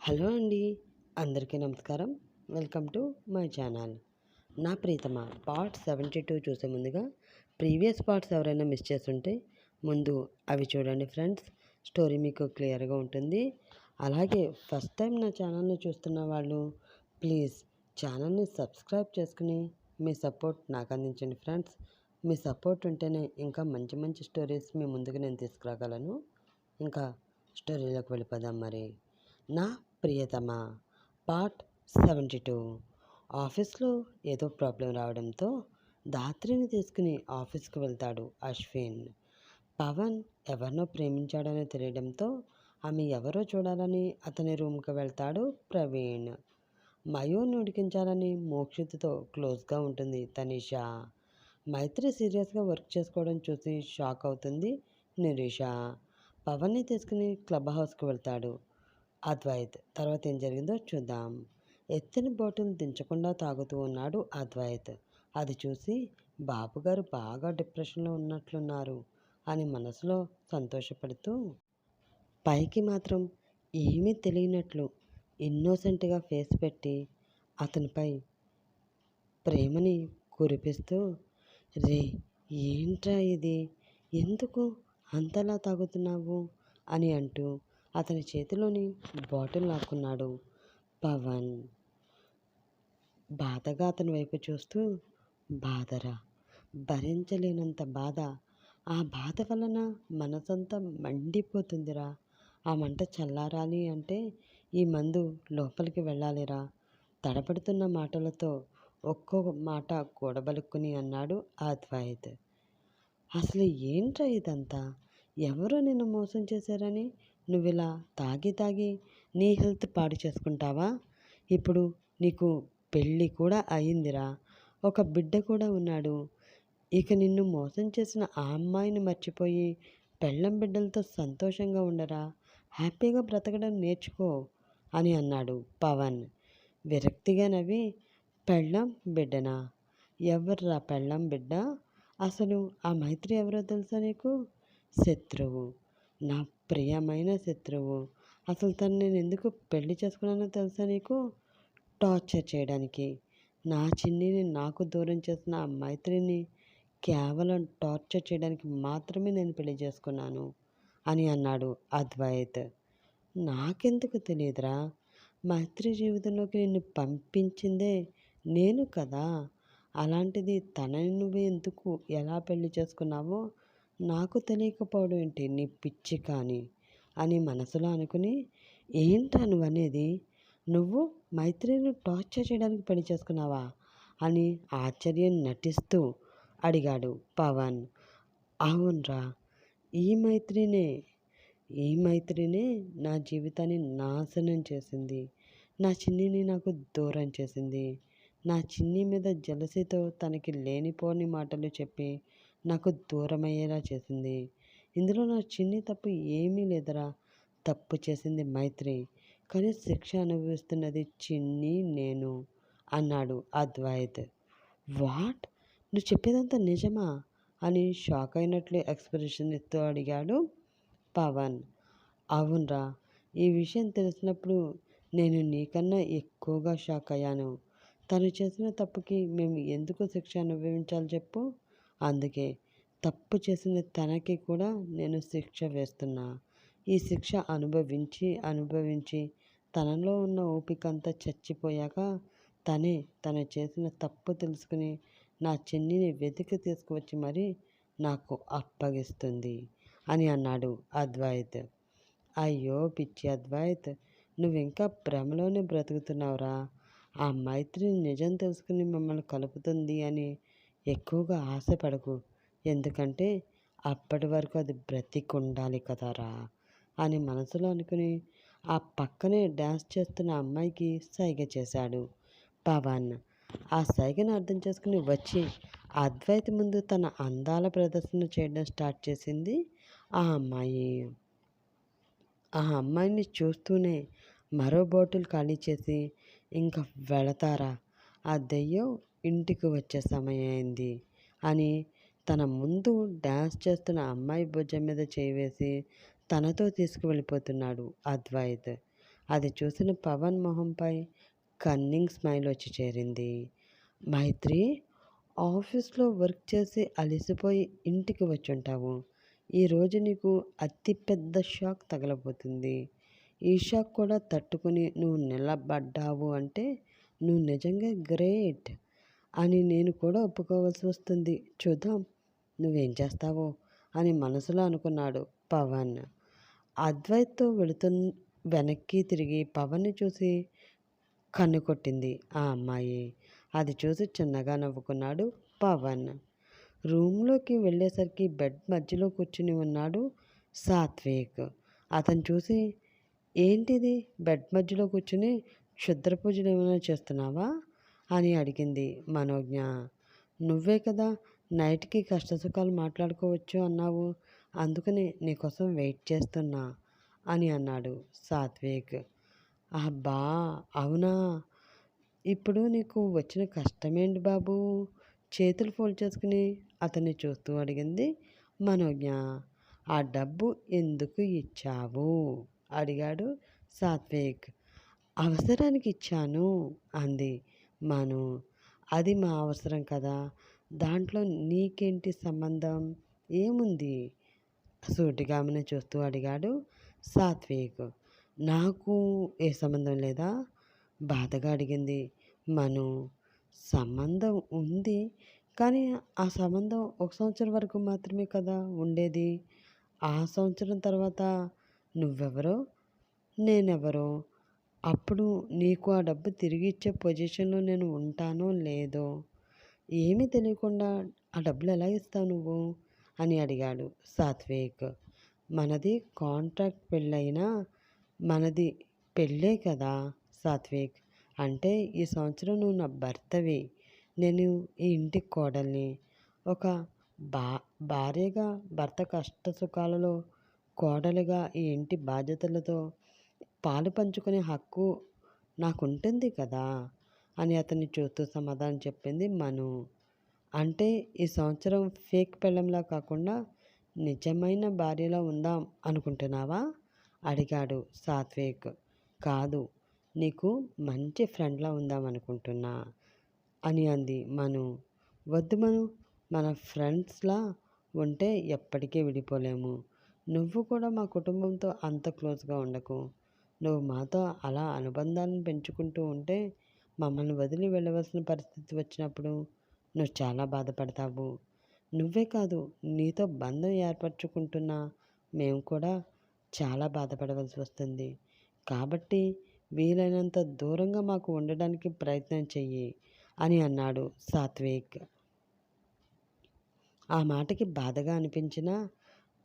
Hello అండి అందరికీ నమస్కారం. Welcome to my channel. నా ప్రీతమ పార్ట్ సెవెంటీ టూ చూసే ముందుగా ప్రీవియస్ పార్ట్స్ ఎవరైనా మిస్ చేస్తుంటే ముందు అవి చూడండి ఫ్రెండ్స్. స్టోరీ మీకు క్లియర్గా ఉంటుంది. అలాగే ఫస్ట్ టైం నా ఛానల్ని చూస్తున్న వాళ్ళు ప్లీజ్ ఛానల్ని సబ్స్క్రైబ్ చేసుకుని మీ సపోర్ట్ నాకు అందించండి ఫ్రెండ్స్. మీ సపోర్ట్ ఉంటేనే ఇంకా మంచి మంచి స్టోరీస్ మీ ముందుకు నేను తీసుకురాగలను. ఇంకా స్టోరీలోకి వెళ్ళిపోదాం మరి. నా ప్రియతమ? Part seventy two. ఆఫీస్లో ఏదో ప్రాబ్లం రావడంతో దాత్రిని తీసుకుని ఆఫీస్కి వెళ్తాడు అశ్విన్. పవన్ ఎవరినో ప్రేమించాడని తెలియడంతో ఆమె ఎవరో చూడాలని అతని రూమ్కి వెళ్తాడు ప్రవీణ్. మయూర్ని ఉడికించాలని మోక్షిత్తో క్లోజ్గా ఉంటుంది తనీష. మైత్రి సీరియస్గా వర్క్ చేసుకోవడం చూసి షాక్ అవుతుంది నిరీష. పవన్ని తీసుకుని క్లబ్ హౌస్కి వెళ్తాడు అద్వైత్. తర్వాత ఏం జరిగిందో చూద్దాం. ఎత్తిన బాటిల్ దించకుండా తాగుతూ ఉన్నాడు అద్వైత్. అది చూసి బాబుగారు బాగా డిప్రెషన్లో ఉన్నట్లున్నారు అని మనసులో సంతోషపడుతూ పైకి మాత్రం ఏమీ తెలియనట్లు ఇన్నోసెంట్గా ఫేస్ పెట్టి అతనిపై ప్రేమని కురిపిస్తూ రే ఏంట్రా ఇది? ఎందుకు అంతలా తాగుతున్నావు? అని అంటూ అతని చేతిలోని బాటిల్ లాక్కున్నాడు పవన్. బాధగా అతని వైపు చూస్తూ బాధరా భరించలేనంత బాధ. ఆ బాధ వలన మనసంతా మండిపోతుందిరా. ఆ మంట చల్లారాలి అంటే ఈ మందు లోపలికి వెళ్ళాలిరా. తడబడుతున్న మాటలతో ఒక్కో మాట కూడబలుక్కుని అన్నాడు అద్వైత్. అసలు ఏంట్రా ఇదంతా? ఎవరు నిన్ను మోసం చేశారని నువ్వు ఇలా తాగి తాగి నీ హెల్త్ పాడు చేసుకుంటావా? ఇప్పుడు నీకు పెళ్ళి కూడా అయిందిరా. ఒక బిడ్డ కూడా ఉన్నాడు. ఇక నిన్ను మోసం చేసిన ఆ అమ్మాయిని మర్చిపోయి పెళ్ళం బిడ్డలతో సంతోషంగా ఉండరా? హ్యాపీగా బ్రతకడం నేర్చుకో అని అన్నాడు పవన్. విరక్తిగా నవ్వి పెళ్ళం బిడ్డనా? ఎవర్రా పెళ్ళం బిడ్డ? అసలు ఆ మైత్రి ఎవరో తెలుసా నీకు? శత్రువు. నా ప్రియమైన శత్రువు. అసలు తను నేను ఎందుకు పెళ్ళి చేసుకున్నానో తెలుసా నీకు? టార్చర్ చేయడానికి. నా చిన్నిని నాకు దూరం చేసిన ఆ మైత్రిని కేవలం టార్చర్ చేయడానికి మాత్రమే నేను పెళ్ళి చేసుకున్నాను అని అన్నాడు అద్వైత్. నాకెందుకు తెలియదురా? మైత్రి జీవితంలోకి నిన్ను పంపించిందే నేను కదా. అలాంటిది తనని నువ్వు ఎందుకు ఎలా పెళ్ళి చేసుకున్నావో నాకు తెలియకపోవడం ఏంటి? నీ పిచ్చి కానీ అని మనసులో అనుకుని ఏంటా నువ్వు అనేది నువ్వు మైత్రిని టార్చర్ చేయడానికి పెళ్ళి చేసుకున్నావా అని ఆశ్చర్యం నటిస్తూ అడిగాడు పవన్. అవునరా ఈ మైత్రినే ఈ మైత్రినే నా జీవితాన్ని నాశనం చేసింది. నా చిన్నిని నాకు దూరం చేసింది. నా చిన్ని మీద జలసితో తనకి లేనిపోని మాటలు చెప్పి నాకు దూరమయ్యేలా చేసింది. ఇందులో నా చిన్ని తప్పు ఏమీ లేదురా. తప్పు చేసింది మైత్రి. కానీ శిక్ష అనుభవిస్తున్నది చిన్ని నేను అన్నాడు అద్వైత్. వాట్? నువ్వు చెప్పేదంతా నిజమా? అని షాక్ అయినట్లు ఎక్స్ప్రెషన్ ఇస్తూ అడిగాడు పవన్. అవునరా. ఈ విషయం తెలిసినప్పుడు నేను నీకన్నా ఎక్కువగా షాక్ అయ్యాను. తను చేసిన తప్పుకి మేము ఎందుకు శిక్ష అనుభవించాలి చెప్పు? అందుకే తప్పు చేసిన తనకి కూడా నేను శిక్ష వేస్తున్నా. ఈ శిక్ష అనుభవించి అనుభవించి తనలో ఉన్న ఓపిక అంతా చచ్చిపోయాక తనే తను చేసిన తప్పు తెలుసుకుని నా చెన్నిని వెతికి తీసుకువచ్చి మరీ నాకు అప్పగిస్తుంది అని అన్నాడు అద్వైత్. అయ్యో పిచ్చి అద్వైత్ నువ్వు ఇంకా భ్రమలోనే బ్రతుకుతున్నావురా. ఆ మైత్రిని నిజం తెలుసుకుని మిమ్మల్ని కలుపుతుంది అని ఎక్కువగా ఆశపడకు. ఎందుకంటే అప్పటి వరకు అది బ్రతికుండాలి కదరా అని మనసులో అనుకుని ఆ పక్కనే డ్యాన్స్ చేస్తున్న అమ్మాయికి సైగ చేశాడు పవన్. ఆ సైగను అర్థం చేసుకుని వచ్చి అద్వైత ముందు తన అందాల ప్రదర్శన చేయడం స్టార్ట్ చేసింది ఆ అమ్మాయి. ఆ అమ్మాయిని చూస్తూనే మరో బాటిల్ ఖాళీ చేసి ఇంకా వెళతారా? ఆ దెయ్యం ఇంటికి వచ్చే సమయం అయింది అని తన ముందు డ్యాన్స్ చేస్తున్న అమ్మాయి భుజం మీద చేయివేసి తనతో తీసుకువెళ్ళిపోతున్నాడు అద్వైత్. అది చూసిన పవన్ మొహంపై కన్నింగ్ స్మైల్ వచ్చి చేరింది. మైత్రి ఆఫీస్లో వర్క్ చేసి అలసిపోయి ఇంటికి వచ్చి ఉంటావు ఈరోజు నీకు అతి పెద్ద షాక్ తగలబోతుంది. ఈ షాక్ కూడా తట్టుకుని నువ్వు నిలబడ్డావు అంటే నువ్వు నిజంగా గ్రేట్. అని నేను కూడా ఒప్పుకోవాల్సి వస్తుంది. చూద్దాం. నువ్వేం చేస్తావో అని మనసులో అనుకున్నాడు పవన్. అద్వైత్తో వెళుతు వెనక్కి తిరిగి పవన్ని చూసి కన్ను కొట్టింది ఆ అమ్మాయి. అది చూసి చిన్నగా నవ్వుకున్నాడు పవన్. రూమ్లోకి వెళ్ళేసరికి బెడ్ మధ్యలో కూర్చుని ఉన్నాడు సాత్విక్. అతను చూసి ఏంటిది? బెడ్ మధ్యలో కూర్చుని క్షుద్ర పూజలు ఏమైనా చేస్తున్నావా? అని అడిగింది మనోజ్ఞ. నువ్వే కదా నైట్కి కష్టసుఖాలు మాట్లాడుకోవచ్చు అన్నావు. అందుకని నీకోసం వెయిట్ చేస్తున్నా అని అన్నాడు సాత్విక్. అబ్బా! అవునా? ఇప్పుడు నీకు వచ్చిన కష్టమేంటి బాబు? చేతులు ఫోల్డ్ చేసుకుని అతన్ని చూస్తూ అడిగింది మనోజ్ఞ. ఆ డబ్బు ఎందుకు ఇచ్చావు? అడిగాడు సాత్విక్. అవసరానికి ఇచ్చాను అంది మాను. అది మా అవసరం కదా. దాంట్లో నీకేంటి సంబంధం? ఏముంది? సూటిగా ఆమెను చూస్తూ అడిగాడు సాత్విక్. నాకు ఏ సంబంధం లేదా? బాధగా అడిగింది మను. సంబంధం ఉంది కానీ ఆ సంబంధం ఒక సంవత్సరం వరకు మాత్రమే కదా ఉండేది. ఆ సంవత్సరం తర్వాత నువ్వెవరో? నేనెవరో? అప్పుడు నీకు ఆ డబ్బు తిరిగి ఇచ్చే పొజిషన్లో నేను ఉంటానో లేదో? ఏమీ తెలియకుండా ఆ డబ్బులు ఎలా ఇస్తావు నువ్వు? అని అడిగాడు సాత్విక్. మనది కాంట్రాక్ట్ పెళ్ళైనా మనది పెళ్ళే కదా సాత్విక్. అంటే ఈ సంవత్సరం నువ్వు నా భర్తవి. నేను ఈ ఇంటికి కోడల్ని. ఒక బా భార్యగా భర్త కష్ట సుఖాలలో కోడలుగా ఈ ఇంటి బాధ్యతలతో పాలు పంచుకునే హక్కు నాకుంటుంది కదా అని అతన్ని చూస్తూ సమాధానం చెప్పింది మను. అంటే ఈ సంవత్సరం ఫేక్ పెళ్ళంలా కాకుండా నిజమైన భార్యలో ఉందాం అనుకుంటున్నావా? అడిగాడు సాత్విక్. కాదు నీకు మంచి ఫ్రెండ్లా ఉందాం అనుకుంటున్నా అని అంది మను. వద్దు మను మన ఫ్రెండ్స్లా ఉంటే ఎప్పటికీ విడిపోలేము. నువ్వు కూడా మా కుటుంబంతో అంత క్లోజ్గా ఉండకు. నువ్వు మాతో అలా అనుబంధాలను పెంచుకుంటూ ఉంటే మమ్మల్ని వదిలి వెళ్ళవలసిన పరిస్థితి వచ్చినప్పుడు నువ్వు చాలా బాధపడతావు. నువ్వే కాదు నీతో బంధం ఏర్పరచుకుంటున్నా మేము కూడా చాలా బాధపడవలసి వస్తుంది. కాబట్టి వీలైనంత దూరంగా మాకు ఉండడానికి ప్రయత్నం చెయ్యి అని అన్నాడు సాత్విక్. ఆ మాటకి బాధగా అనిపించినా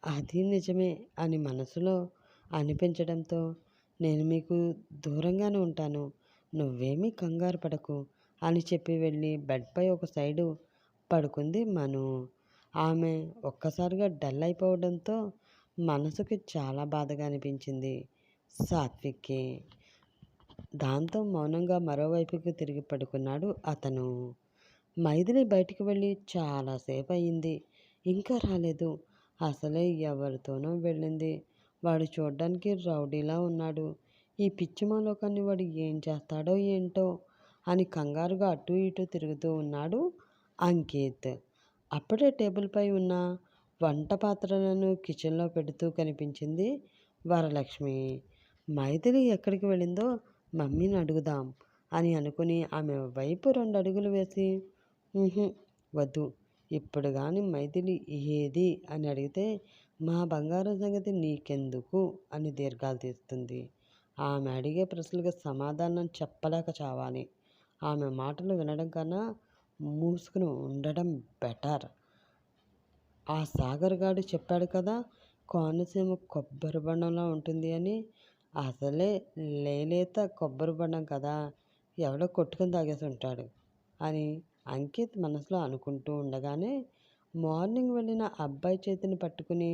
అది నిజమే అని మనసులో అనిపించడంతో నేను మీకు దూరంగానే ఉంటాను. నువ్వేమీ కంగారు పడకు అని చెప్పి వెళ్ళి బెడ్పై ఒక సైడు పడుకుంది మను. ఆమె ఒక్కసారిగా డల్ అయిపోవడంతో మనసుకి చాలా బాధగా అనిపించింది సాత్విక్కి. దాంతో మౌనంగా మరోవైపుకి తిరిగి పడుకున్నాడు అతను. మైథిలి బయటికి వెళ్ళి చాలాసేపు అయింది ఇంకా రాలేదు. అసలే ఎవరితోనో వెళ్ళింది. వాడు చూడ్డానికి రౌడీలా ఉన్నాడు. ఈ పిచ్చిమాలోకాన్ని వాడు ఏం చేస్తాడో ఏంటో అని కంగారుగా అటు ఇటు తిరుగుతూ ఉన్నాడు అంకిత్. అప్పుడే టేబుల్పై ఉన్న వంట పాత్రలను కిచెన్లో పెడుతూ కనిపించింది వరలక్ష్మి. మైథిలి ఎక్కడికి వెళ్ళిందో మమ్మీని అడుగుదాం అని అనుకుని ఆమె వైపు రెండు అడుగులు వేసి వద్దు. ఇప్పుడు కానీ మైథిలి ఏది? అని అడిగితే మా బంగారం సంగతి నీకెందుకు? అని దీర్ఘాలు తీస్తుంది ఆమె అడిగే ప్రశ్నలకు సమాధానం చెప్పలేక చావాలి. ఆమె మాటలు వినడం కన్నా మూసుకుని ఉండడం బెటర్. ఆ సాగర్ గాడు చెప్పాడు కదా కోనసీమ కొబ్బరి బండంలా ఉంటుంది అని. అసలే లేలేత కొబ్బరి బండం కదా ఎవడో కొట్టుకుని తాగేసి ఉంటాడు అని అంకిత్ మనసులో అనుకుంటూ ఉండగానే మార్నింగ్ వెళ్ళిన అబ్బాయి చేతిని పట్టుకుని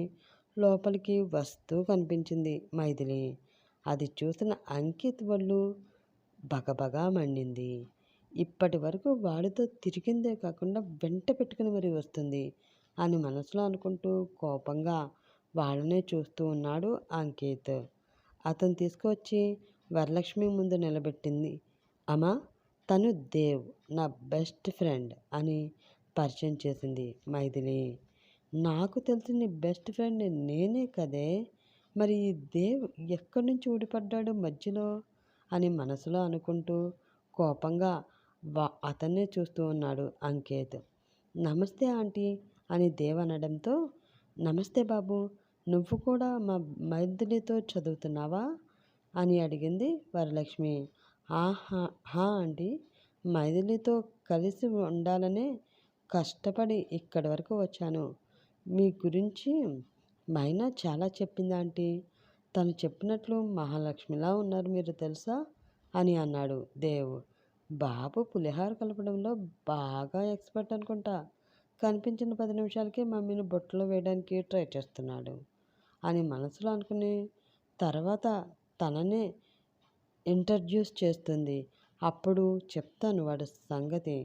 లోపలికి వస్తూ కనిపించింది మైథిలి. అది చూసిన అంకిత్ వాళ్ళు బగబగా మండింది. ఇప్పటి వరకు వాడితో తిరిగిందే కాకుండా వెంట పెట్టుకుని మరీ వస్తుంది అని మనసులో అనుకుంటూ కోపంగా వాళ్ళనే చూస్తూ ఉన్నాడు అంకిత్. అతను తీసుకువచ్చి వరలక్ష్మి ముందు నిలబెట్టింది. అమ్మా తను దేవ్ నా బెస్ట్ ఫ్రెండ్ అని పరిచయం చేసింది మైథిలి. నాకు తెలిసిన బెస్ట్ ఫ్రెండ్ నేనే కదే? మరి ఈ దేవ్ ఎక్కడి నుంచి ఊడిపడ్డాడు మధ్యలో అని మనసులో అనుకుంటూ కోపంగా వా అతన్నే చూస్తూ ఉన్నాడు అంకేత్. నమస్తే ఆంటీ అని దేవ్ అనడంతో నమస్తే బాబు నువ్వు కూడా మా మైథిలితో చదువుతున్నావా? అని అడిగింది వరలక్ష్మి. ఆహా హా ఆంటీ మైథిలితో కలిసి ఉండాలనే కష్టపడి ఇక్కడి వరకు వచ్చాను. మీ గురించి మైనా చాలా చెప్పింది ఆంటీ? తను చెప్పినట్లు మహాలక్ష్మిలా ఉన్నారు మీరు తెలుసా? అని అన్నాడు దేవ్ బాబు పులిహార కలపడంలో బాగా ఎక్స్పర్ట్ అనుకుంటా. కనిపించిన పది నిమిషాలకే మమ్మీని బొట్టలో వేయడానికి ట్రై చేస్తున్నాడు అని మనసులో అనుకుని తర్వాత తననే ఇంట్రడ్యూస్ చేస్తుంది. అప్పుడు చెప్తాను వాడి సంగతి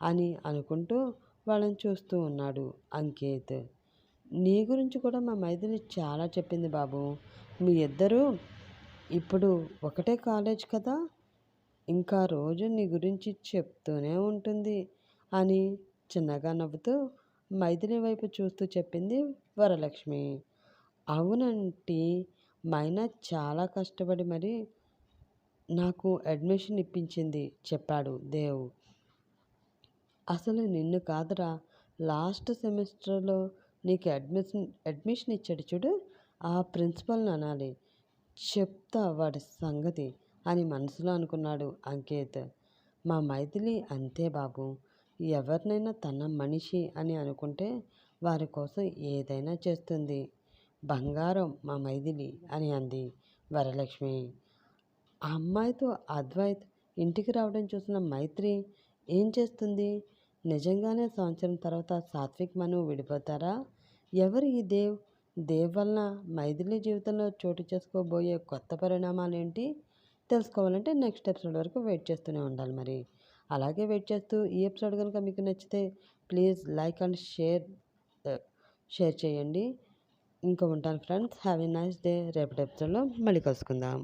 అని అనుకుంటూ వాళ్ళని చూస్తూ ఉన్నాడు అంకేత్. నీ గురించి కూడా మా మైథిలి చాలా చెప్పింది బాబు. మీ ఇద్దరూ ఇప్పుడు ఒకటే కాలేజ్ కదా? ఇంకా రోజు నీ గురించి చెప్తూనే ఉంటుంది అని చిన్నగా నవ్వుతూ మైథిలి వైపు చూస్తూ చెప్పింది వరలక్ష్మి. అవునంటీ మైనా చాలా కష్టపడి మరి నాకు అడ్మిషన్ ఇప్పించింది చెప్పాడు దేవ్. అసలు నిన్ను కాదురా లాస్ట్ సెమిస్టర్లో నీకు అడ్మిషన్ అడ్మిషన్ ఇచ్చాడు చూడు ఆ ప్రిన్సిపల్ని అనాలి చెప్తా వాడి సంగతి అని మనసులో అనుకున్నాడు అంకేత్. మా మైథిలి అంతే బాబు ఎవరినైనా తన మనిషి అని అనుకుంటే వారి కోసం ఏదైనా చేస్తుంది. బంగారం మా మైథిలి అని అంది వరలక్ష్మి. ఆ అమ్మాయితో అద్వైత్ ఇంటికి రావడం చూసిన మైత్రి ఏం చేస్తుంది? నిజంగానే సంవత్సరం తర్వాత సాత్విక్ మను విడిపోతారా? ఎవరు ఈ దేవ్ దేవ్ వలన మైథిలి జీవితంలో చోటు చేసుకోబోయే కొత్త పరిణామాలు ఏంటి తెలుసుకోవాలంటే నెక్స్ట్ ఎపిసోడ్ వరకు వెయిట్ చేస్తూనే ఉండాలి మరి. అలాగే వెయిట్ చేస్తూ ఈ ఎపిసోడ్ కనుక మీకు నచ్చితే please like and share share చేయండి. ఇంకా ఉంటాను friends. Have a nice day. రేపటి ఎపిసోడ్లో మళ్ళీ కలుసుకుందాం.